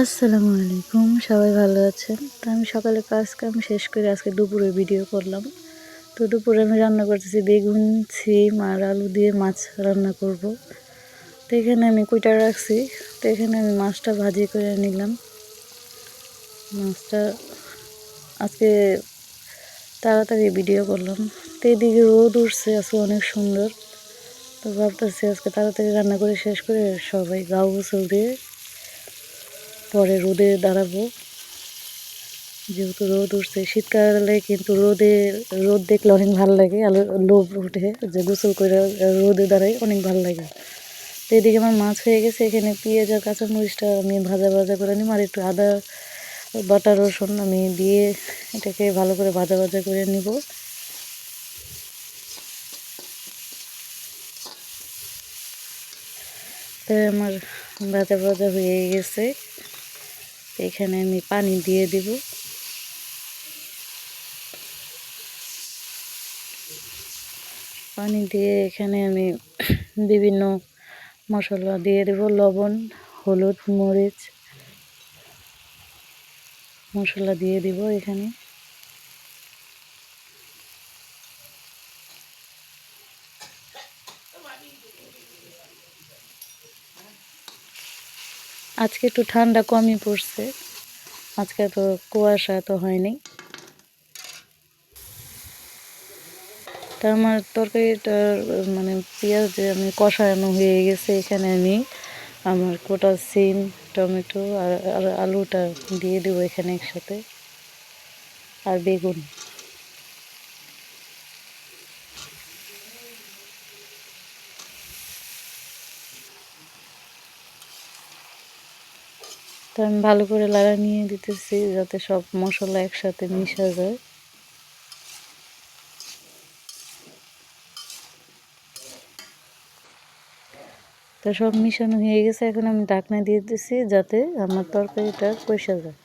আসসালামু আলাইকুম, সবাই ভালো আছেন? তো আমি সকালে কাজ কাম শেষ করে আজকে দুপুরে ভিডিও করলাম। তো দুপুরে আমি রান্না করতেছি বেগুন সিম আর আলু দিয়ে মাছ রান্না করব। তো এখানে আমি কুইটা রাখছি। তো এখানে আমি মাছটা ভাজি করে নিলাম। মাছটা আজকে তাড়াতাড়ি ভিডিও করলাম। তো এদিকে রোদ উঠছে, আজকে অনেক সুন্দর। তো ভাবতেছি আজকে তাড়াতাড়ি রান্না করে শেষ করে সবাই গাও গোসল দিয়ে পরে রোদে দাঁড়াবো। যেহেতু রোদ উঠছে, শীতকালে কিন্তু রোদে, রোদ দেখলে অনেক ভালো লাগে আলো লোভ উঠে যে গোসল করে রোদে দাঁড়াই অনেক ভালো লাগে। তো এদিকে আমার মাছ হয়ে গেছে, এখানে পেঁয়াজ আর কাঁচামরিচটা আমি ভাজা ভাজা করে নিব, আর একটু আদা, বাটা, রসুন আমি দিয়ে এটাকে ভালো করে ভাজা ভাজা করে নিব। আমার ভাজা ভাজা হয়ে গেছে। এখানে আমি পানি দিয়ে দেব। পানি দিয়ে এখানে আমি বিভিন্ন মশলা দিয়ে দেব, লবণ, হলুদ, মরিচ, মশলা দিয়ে দিব এখানে। আজকে একটু ঠান্ডা কমই পড়ছে। আজকে তো কুয়াশা তো হয়নি। তা আমার তরকারিটার মানে পেঁয়াজ যে আমি কষানো হয়ে গেছে এখানে আমি। আমার কোটা সিম, টমেটো আর আর আলুটা দিয়ে দেবো এখানে একসাথে। আর বেগুন। তো আমি ভালো করে লাগা নিয়ে দিতেছি যাতে সব মশলা একসাথে মিশা যায়। তো সব মিশানো হয়ে গেছে, এখন আমি ঢাকনা দিয়ে দিতেছি যাতে আমার তরকারিটা কষা যায়।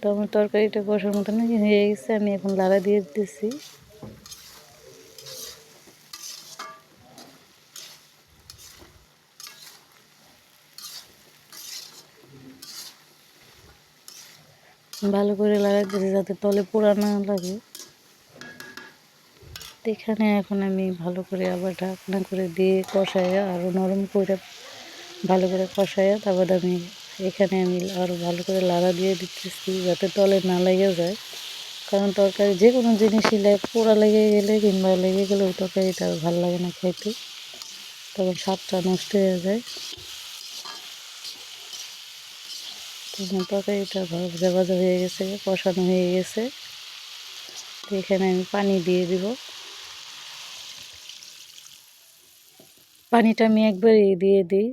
তো আমার তরকারিটা কষার মতন হয়ে গেছে, আমি এখন লাড়া দিয়ে দিতেছি। ভালো করে লাগাই দিয়েছি যাতে তলে পোড়া না লাগে। এখানে এখন আমি ভালো করে আবার ঢাকনা করে দিয়ে কষাইয়া আরও নরম করে ভালো করে কষাইয়া তারপর আমি এখানে আমি আরও ভালো করে লাড়া দিয়ে দিতেছি যাতে তলে না লেগে যায়। কারণ তরকারি যে কোনো জিনিসই পোড়া লেগে গেলে কিংবা লেগে গেলে ওই তরকারিটা ভালো লাগে না খেতে। তখন স্বাদটা নষ্ট হয়ে যায় তখন তরকারিটা ভাজা ভাজা হয়ে গেছে কষানো হয়ে গেছে। তো এখানে আমি পানি দিয়ে দিব। পানিটা আমি একবারই দিয়ে দিই।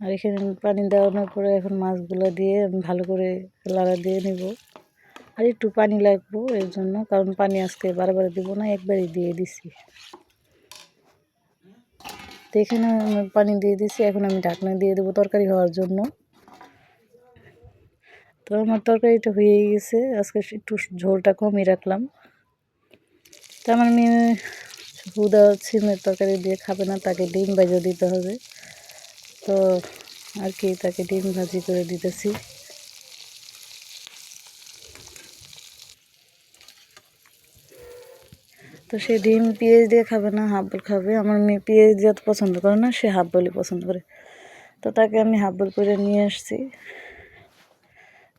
আর এখানে পানি দেওয়ানোর পরে এখন মাছগুলো দিয়ে আমি ভালো করে লাড়া দিয়ে নিব। আর একটু পানি লাগবো এর জন্য, কারণ পানি আজকে বারবার দিব না, একবারই দিয়ে দিছি। তো এখানে পানি দিয়ে দিছি, এখন আমি ঢাকনা দিয়ে দেবো তরকারি হওয়ার জন্য। তো আমার তরকারিটা হয়ে গেছে। আজকে একটু ঝোলটা কমই রাখলাম। তো আমার মেয়ে হুদা সিমের তরকারি দিয়ে খাবে না, তাকে ডিম ভাজা দিতে হবে। তো আর কি, তাকে ডিম ভাজি করে দিতেছি। তো সে ডিম পেঁয়াজ দিয়ে খাবে না, হাফ বল খাবে। আমার মেয়ে পেঁয়াজ দিয়ে পছন্দ করে না, সে হাফ বলই পছন্দ করে। তো তাকে আমি হাফ বল করে নিয়ে আসছি।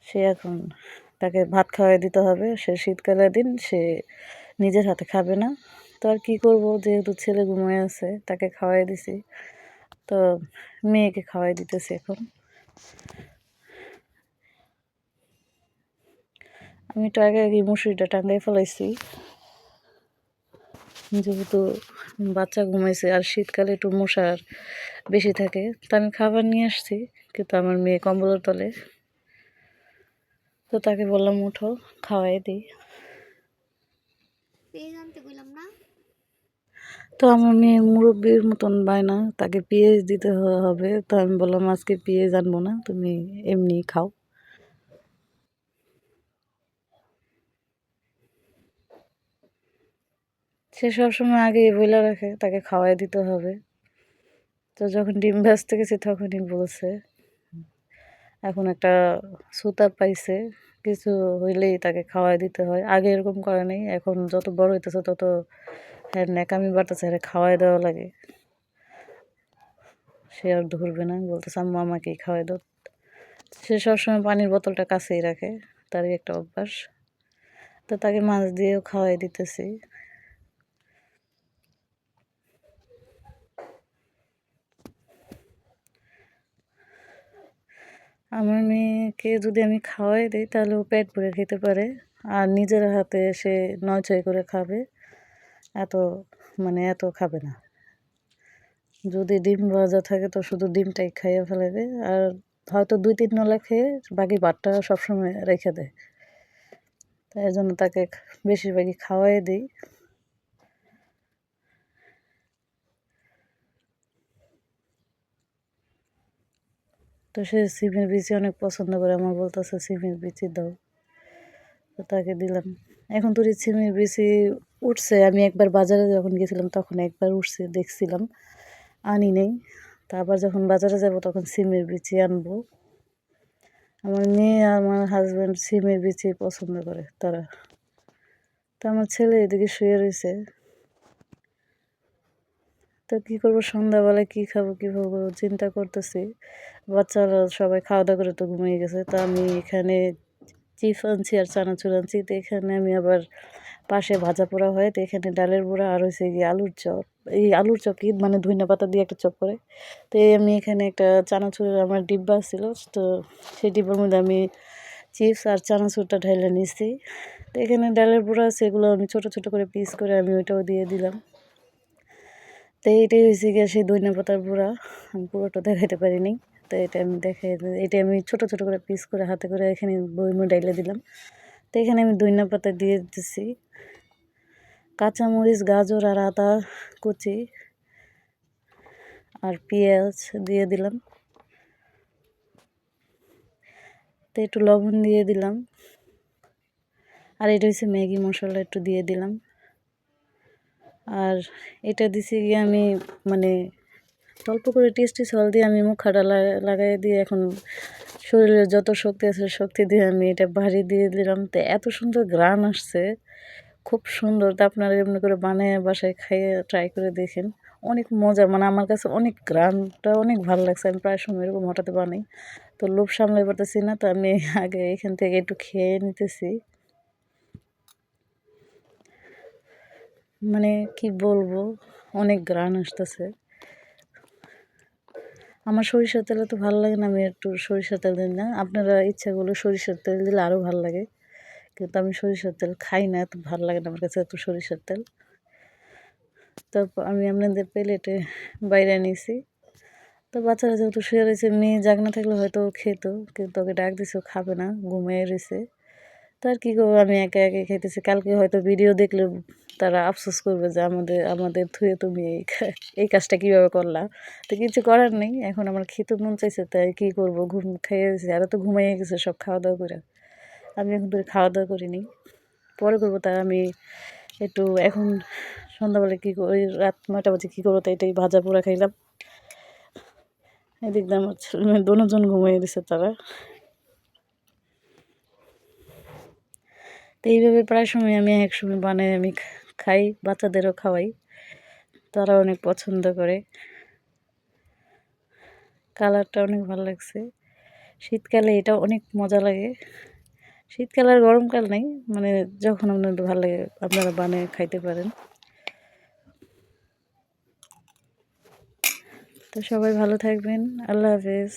সে এখন তাকে ভাত খাওয়াই দিতে হবে। সে শীতকালের দিন, সে নিজের হাতে খাবে না। তো আর কী করব? যেহেতু ছেলে ঘুমিয়ে আছে, তাকে খাওয়াই দিছি। তো মেয়েকে খাওয়াই দিতেছি এখন। আমি একটু আগে আগে মুসুরিটা টাঙ্গাই ফেলাইছি। যেহেতু বাচ্চা ঘুমাইছে আর শীতকালে একটু মশার বেশি থাকে, তো আমি খাবার নিয়ে আসছি। কিন্তু আমার মেয়ে কম্বলের তলে। তো তাকে বললাম উঠো খাওয়াই দিই। তো আমার মেয়ে মুরব্বীর মতন বায়না তাকে পেঁয়াজ দিতে হবে। তো আমি বললাম আজকে পেঁয়াজ আনব না তুমি এমনি খাও। সে সবসময় আগে বলে রাখে তাকে খাওয়াই দিতে হবে। তো যখন ডিম ভাজতে গেছি তখনই বলছে এখন একটা সুতা পাইছে, কিছু হইলেই তাকে খাওয়াই দিতে হয়। আগে এরকম করে নেই, এখন যত বড় হইতেছে তত হ্যাঁ ন্যাকামি বাড়তেছে হ্যাঁ খাওয়াই দেওয়া লাগে। সে আর ধরবে না, বলতেছে, আম্মা, আমাকেই খাওয়াই দাও। সে সবসময় পানির বোতলটা কাছেই রাখে, তারই একটা অভ্যাস। তো তাকে মাছ দিয়েও খাওয়াই দিতেছি। আমার মেয়েকে যদি আমি খাওয়াই দিই, তাহলে ও পেট ভরে খেতে পারে। আর নিজের হাতে সে নয়ছয় করে খাবে। এত মানে এত খাবে না। যদি ডিম ভাজা থাকে, তো শুধু ডিমটাই খাইয়ে ফেলাবে। আর হয়তো দুই তিন নলা খেয়ে বাকি ভাতটা সবসময় রেখে দেয়। তাই জন্য তাকে বেশিরভাগই খাওয়াই দিই। তো সে সিমের বিচি অনেক পছন্দ করে, আমার বলতেছে, সিমের বিচি দাও। তো তাকে দিলাম। এখন তো সিমের বিচি উঠছে। আমি একবার বাজারে যখন গেছিলাম, তখন একবার উঠছে, দেখছিলাম। আনি নেই। তা আবার যখন বাজারে যাব, তখন সিমের বিচি আনব। আমার মেয়ে আর আমার হাজব্যান্ড সিমের বিচি পছন্দ করে, তারা। তো আমার ছেলে এদিকে শুয়ে রয়েছে। তো কী করব? সন্ধ্যাবেলায় কী খাব কী খাব, চিন্তা করতেছি। বাচ্চারা সবাই খাওয়া দাওয়া করে তো ঘুমিয়ে গেছে। তো আমি এখানে চিপস আনছি আর চানাচুর আনছি। তো এখানে আমি আবার পাশে ভাজা পোড়া হয়। তো এখানে ডালের বড়া আর হয়েছে গিয়ে আলুর চপ। এই আলুর চপ কি? মানে ধইনা পাতা দিয়ে একটা চপ করে। তো আমি এখানে একটা চানাচুরের আমার ডিব্বা ছিল। তো সেই ডিব্বার মধ্যে আমি চিপস আর চানাচুরটা ঢেলে নিছি। তো এখানে ডালের বড়া এগুলো আমি ছোটো ছোটো করে পিস করে আমি ওইটাও দিয়ে দিলাম। তো এইটাই হয়েছে গিয়ে সেই ধনিয়া পাতার বুড়া আমি পুরোটা দেখাতে পারিনি। তো এটা আমি দেখাই এটা আমি ছোট ছোট করে পিস করে হাতে করে এখানে বইমে ডাইলে দিলাম। তো এখানে আমি ধনিয়া পাতা দিয়ে দিতেছি কাঁচামরিচ, গাজর আর আদা কুচি আর পেঁয়াজ দিয়ে দিলাম। তো একটু লবণ দিয়ে দিলাম। আর এটা হচ্ছে ম্যাগি মশলা একটু দিয়ে দিলাম। আর এটা দিছি গিয়ে আমি মানে অল্প করে টেস্টি সল দিয়ে আমি মুখ খাটা লাগাই দিয়ে এখন শরীরের যত শক্তি আছে শক্তি দিয়ে আমি এটা ভারী দিয়ে দিলাম। তো এত সুন্দর গ্রান আসছে, খুব সুন্দর। তা আপনারা এমনি করে বানিয়ে বাসায় খাইয়ে ট্রাই করে দেখেন। অনেক মজা মানে আমার কাছে অনেক গ্রানটা অনেক ভালো লাগছে। আমি প্রায় সময় এরকম হঠাৎ বানাই। তো লোভ সামলাই পারতেছি না, তো আমি আগে এখান থেকে একটু খেয়ে নিতেছি। মানে কি বলব, অনেক গ্রান আসতেছে। আমার সরিষার তেলে তো ভালো লাগে না, আমি একটু সরিষার তেল দিই না। আপনারা ইচ্ছা করলে সরিষার তেল দিলে আরও ভালো লাগে। কিন্তু আমি সরিষার তেল খাই না, এত ভালো লাগে না আমার কাছে এত সরিষার তেল। তারপর আমি আপনাদের প্লেটে বাইরে নিয়েছি তো বাচ্চারা যেহেতু শুয়ে রয়েছে, মেয়ে জাগনা থাকলে হয়তো খেত, কিন্তু ওকে ডাক দিছে খাবে না, ঘুমিয়ে রয়েছে। তো আর কী করব আমি একা একে খেতেছি কালকে হয়তো ভিডিও দেখলে তারা আফসোস করবে যে আমাদের আমাদের থুয়ে তুমি এই এই কাজটা কীভাবে করলা। তো কিছু করার নেই, এখন আমার খেতে মন চাইছে, তাই কী করব, ঘুম খেয়ে গেছি আরও তো ঘুমাইয়ে গেছে সব খাওয়া দাওয়া করে। আমি এখন তো খাওয়া দাওয়া করিনি। পরে করব তাই আমি একটু এখন সন্ধ্যাবেলা কী করি রাত নয়টা বাজে কী করব, তাই এটাই ভাজা পোড়া খাইলাম। এদিক দিয়ে আমার ছেলে মেয়ে দুজন ঘুমিয়ে দিছে তারা। তো এইভাবে প্রায় সময় আমি এক সময় বানাই, আমি খাই, বাচ্চাদেরও খাওয়াই। তারা অনেক পছন্দ করে। কালারটা অনেক ভালো লাগছে। শীতকালে এটা অনেক মজা লাগে। শীতকাল আর গরমকাল নেই মানে যখন আপনার ভালো লাগে, আপনারা বানিয়ে খাইতে পারেন। তো সবাই ভালো থাকবেন। আল্লাহ হাফেজ।